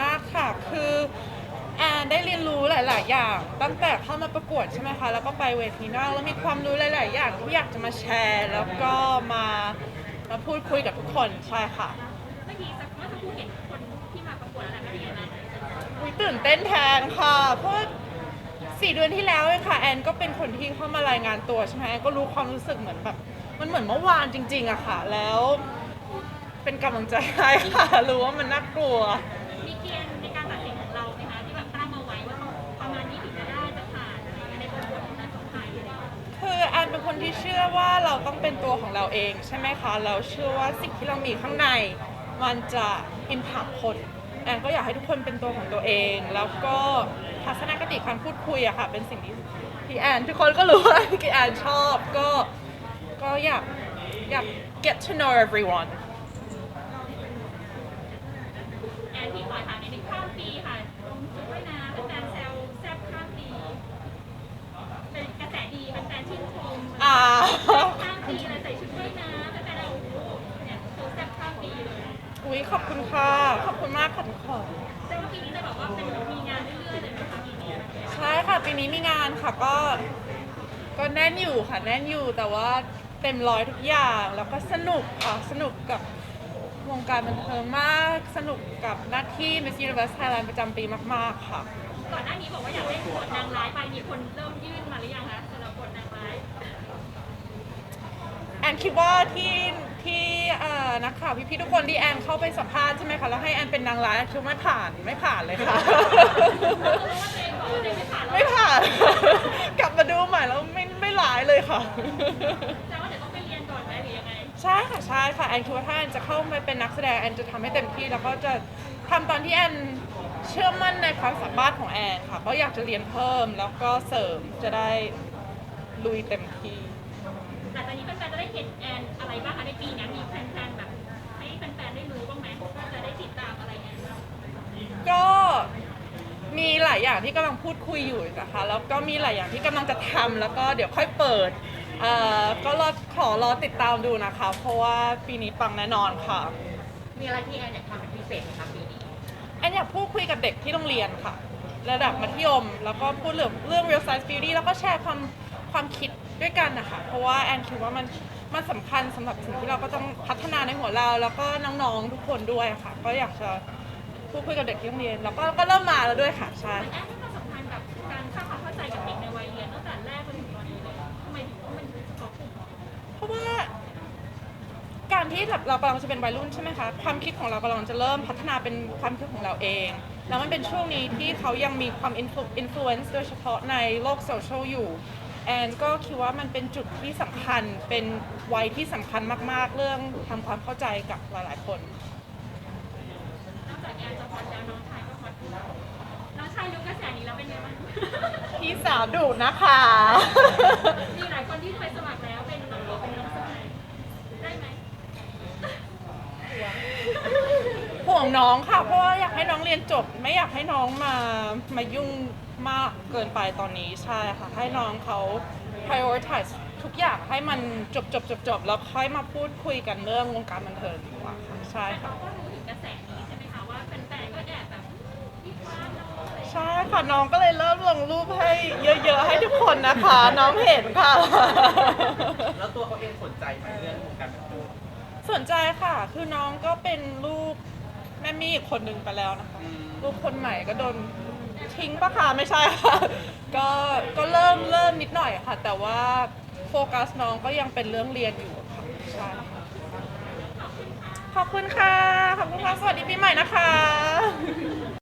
มากค่ะ คือแอนได้เรียนรู้หลาย ๆ อย่าง ตั้งแต่เข้ามาประกวดใช่ไหมคะ แล้วก็ไปเวทีนอกแล้วมีความรู้หลาย ๆ อย่างที่อยากจะมาแชร์ แล้วก็มามาพูดคุยกับทุกคนใช่ค่ะเมื่อกี้สักเมื่อสักครู่เห็นคนที่มาประกวดอะไรเป็นยังไงบ้างอุ๊ยตื่นเต้นแทนค่ะ เพราะว่าสี่เดือนที่แล้วเองค่ะแอนก็เป็นคนที่เข้ามารายงานตัวใช่ไหมแอนก็รู้ความรู้สึกเหมือนแบบมันเหมือนเมื่อวานจริง ๆอะค่ะ แล้ว เป็นกำลังใจให้ค่ะ รู้ว่ามันน่ากลัว มีเกณฑ์ในการตัดสินของเราไหมคะที่แบบตั้งเอาไว้ว่าต้องประมาณนี้ถึงจะได้จะผ่านอะไรอย่างเงี้ยในบทบทของการสัมภาษณ์อะไรอย่างเงี้ยคือแอนเป็นคนที่เชื่อว่าเราต้องเป็นตัวของเราเองใช่ไหมคะ เราเชื่อว่าสิ่งที่เรามีข้างใน มันจะอิม a c t คนแอนก็อยากให้ทุกคนเป็นตัวของตัวเอง แล้วก็ทัศนคติการพูดคุยอะค่ะ เป็นสิ่งที่ที่แอนทุกคนก็รู้ว่าที่แอนชอบก็ก็อยากอยาก get to know everyone แอ นที่ขอถามในหนึ่งข้ามปีค่ะลงชุดว่ายน้ำเป็นแฟนแซวแซ่บข้ามปีเป็นกระแสดีเป็นแฟนชื่นชมอ่า ข้ามปีเลยใส่ชุดว่ายน้ำเป็นแฟนเราโอ้โหเนี่ยตัวแซ่บข้ามปีเลยอุ้ยขอบคุณค่ะ ขอบคุณมากค่ะทุกคน แต่ว่าปีนี้จะบอกว่าเป็นมีงานเรื่อยๆเลยนะคะปีนี้ใช่ค่ะปีนี้มีงานค่ะก็ ก็แน่นอยู่ค่ะแน่นอยู่แต่ว่าเต็มร้อยทุกอย่างแล้วก็สนุกค่ะสนุกกับ วงการบันเทิงมากสนุกกับหน้าที่ Miss Universe Thailand ประจำปีมาก ๆ ค่ะ ก่อนหน้านี้บอกว่าอยากเล่นบทนางร้ายไปมีคนเริ่มยื่นมาหรือยังคะสำหรับบทนางร้ายแอนคิดว่าที่ที่เอ่อนักข่าวพี่ๆทุกคนที่แอนเข้าไปสัมภาษณ์ใช่ไหมคะแล้วให้แอนเป็นนางร้ายคิดว่าไม่ผ่านไม่ผ่านเลยค่ะรู้ว่าตัวเองบอกว่าตัวเองไม่ผ่านแล้วไม่ผ่าน กลับมาดูใหม่แล้วไม่ไม่ร้ายเลยค่ะ แต่ ใช่ค่ะใช่ค่ะแอนคิดว่าถ้าแอนจะเข้ามาเป็นนักแสดงแอนจะทำให้เต็มที่แล้วก็จะทำตอนที่แอนเชื่อมั่นในความสามารถของแอนค่ะเพราะอยากจะเรียนเพิ่มแล้วก็เสริมจะได้ลุยเต็มที่ หลังจากนี้แฟนๆจะได้เห็นแอนอะไรบ้างคะในปีนี้มีแฟนๆแบบให้แฟนๆได้รู้บ้างไหมว่าจะได้ติดตามอะไรแอนบ้างก็มีหลายอย่างที่กำลังพูดคุยอยู่นะคะแล้วก็มีหลายอย่างที่กำลังจะทำแล้วก็เดี๋ยวค่อยเปิด เอ่อก็รอขอรอติดตามดูนะคะ เพราะว่าปีนี้ปังแน่นอนค่ะ มีอะไรที่แอนอยากทำเป็นพิเศษไหมคะปีนี้แอนอยากพูดคุยกับเด็กที่โรงเรียนค่ะ ระดับมัธยม แล้วก็พูดเรื่องเรื่อง real size beauty แล้วก็แชร์ความความคิดด้วยกันนะคะ เพราะว่าแอนคิดว่ามันมันสำคัญสำหรับสิ่งที่เราก็ต้องพัฒนาในหัวเรา แล้วก็น้องๆทุกคนด้วยค่ะ ก็อยากจะพูดคุยกับเด็กที่โรงเรียน แล้วก็ก็เริ่มมาแล้วด้วยค่ะใช่ แอนให้ความสำคัญกับการสร้างความเข้าใจกับเด็กใน ที่แบบเรากำลังจะเป็นวัยรุ่นใช่ไหมคะ ความคิดของเรากำลังจะเริ่มพัฒนาเป็นความคิดของเราเอง แล้วมันเป็นช่วงนี้ที่เขายังมีความอินฟลูเอนซ์โดยเฉพาะในโลกโซเชียลอยู่แอนก็คิดว่ามันเป็นจุดที่สำคัญ เป็นวัยที่สำคัญมาก ๆ เรื่องทำความเข้าใจกับหลาย ๆ คนนอกจากแอนจะฮอตแล้วน้องชายก็ฮอตด้วยน้องชายรู้กระแสนี้แล้วเป็นไงบ้าง พี่สาวดุนะคะ มีหลายคนที่เคยสมัครแล้วเป็นน้องเป็นน้องสมัยได้ไหม ห่ วงน้องค่ะ เพราะว่าอยากให้น้องเรียนจบ ไม่อยากให้น้องมามายุ่งมากเกินไปตอนนี้ใช่ค่ะ ให้น้องเขา prioritize ทุกอย่างให้มันจบจบจบจบแล้วค่อยมาพูดคุยกันเรื่องวงการบันเทิงดีกว่าค่ะใช่แต่ค่ะเขาก็รู้ถึงกระแสนี้ใช่ไหมคะว่าแฟนๆก็แอบแบบวิพากษ์น้องอะไรอย่างเงี้ยใช่ค่ะน้องก็เลยเริ่มลงรูปให้เยอะ ๆ ให้ทุกคนนะคะ น้องเห็นค่ะ แล้วตัวเขาเองสนใจไหมเรื่องวงการบันเทิงสนใจค่ะ คือน้องก็เป็นลูก แม่มี่อีกคนหนึ่งไปแล้วนะคะอืมลูกคนใหม่ก็โดนทิ้งปะคะไม่ใช่ค่ะ ก็ก็เริ่มเริ่มนิดหน่อยค่ะ แต่ว่าโฟกัสน้องก็ยังเป็นเรื่องเรียนอยู่ค่ะใช่ค่ะขอบคุณค่ะ ขอบคุณค่ะ สวัสดีปีใหม่นะคะ